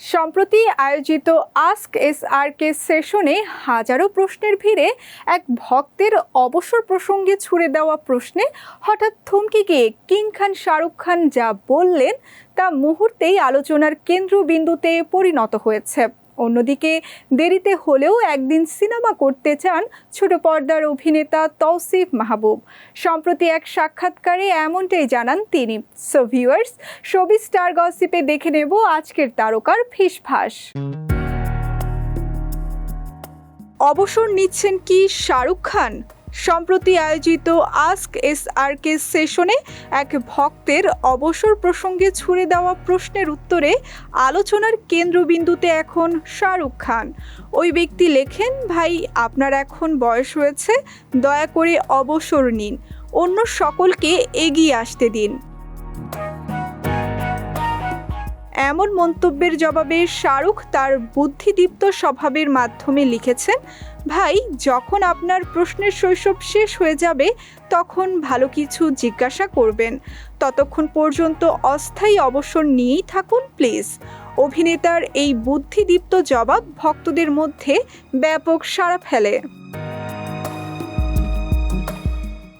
সম্প্রতি আয়োজিত ask S আর কে সেশনে হাজারো প্রশ্নের ভিড়ে এক ভক্তের অবসর প্রসঙ্গে ছুড়ে দেওয়া প্রশ্নে হঠাৎ থমকে গিয়ে কিং খান, শাহরুখ খান যা বললেন তা মুহূর্তেই আলোচনার কেন্দ্রবিন্দুতে পরিণত হয়েছে। অন্যদিকে দেরিতে হলেও একদিন সিনেমা করতে চান ছোট পর্দার অভিনেতা তৌসিফ মাহবুব। সম্প্রতি এক সাক্ষাৎকারে এমনটাই জানান তিনি। সো ভিউয়ার্স সবি স্টার গসিপে দেখে নেব আজকের তারকার ফিসফাস। অবসর নিচ্ছেন কি শাহরুখ খান? সম্প্রতি আয়োজিত আস্ক এস আর কে সেশনে এক ভক্তের অবসর প্রসঙ্গে ছুড়ে দেওয়া প্রশ্নের উত্তরে আলোচনার কেন্দ্রবিন্দুতে এখন শাহরুখ খান। ওই ব্যক্তি লেখেন, ভাই, আপনার এখন বয়স হয়েছে, দয়া করে অবসর নিন। অন্য সকলকে এগিয়ে আসতে দিন। এমন মন্তব্যের জবাবে শাহরুখ তার বুদ্ধিদীপ্ত স্বভাবের মাধ্যমে লিখেছেন, ভাই, যখন আপনার প্রশ্নের শৈশব শেষ হয়ে যাবে, তখন ভালো কিছু জিজ্ঞাসা করবেন। ততক্ষণ পর্যন্ত অস্থায়ী অবসর নিয়েই থাকুন, প্লিজ। অভিনেতার এই বুদ্ধিদীপ্ত জবাব ভক্তদের মধ্যে ব্যাপক সাড়া ফেলে।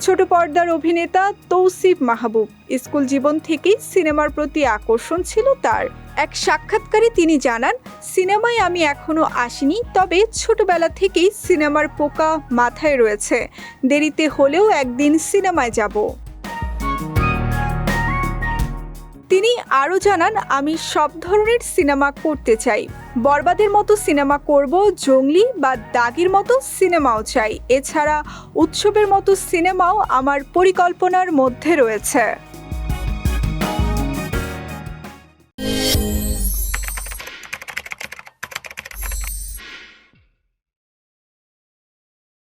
ছোট পর্দার অভিনেতা তৌসিফ মাহবুব। স্কুল জীবন থেকেই সিনেমার প্রতি আকর্ষণ ছিল তার। এক সাক্ষাৎকারে তিনি জানান, সিনেমায় আমি এখনও আসিনি, তবে ছোটবেলা থেকেই সিনেমার পোকা মাথায় রয়েছে। দেরিতে হলেও একদিন সিনেমায় যাব। তিনি আরও জানান, আমি সব ধরনের সিনেমা করতে চাই। বরবাদের মতো সিনেমা করব, জঙ্গলি বা দাগির মতো সিনেমাও চাই। এছাড়া উৎসবের মতো সিনেমাও আমার পরিকল্পনার মধ্যে রয়েছে।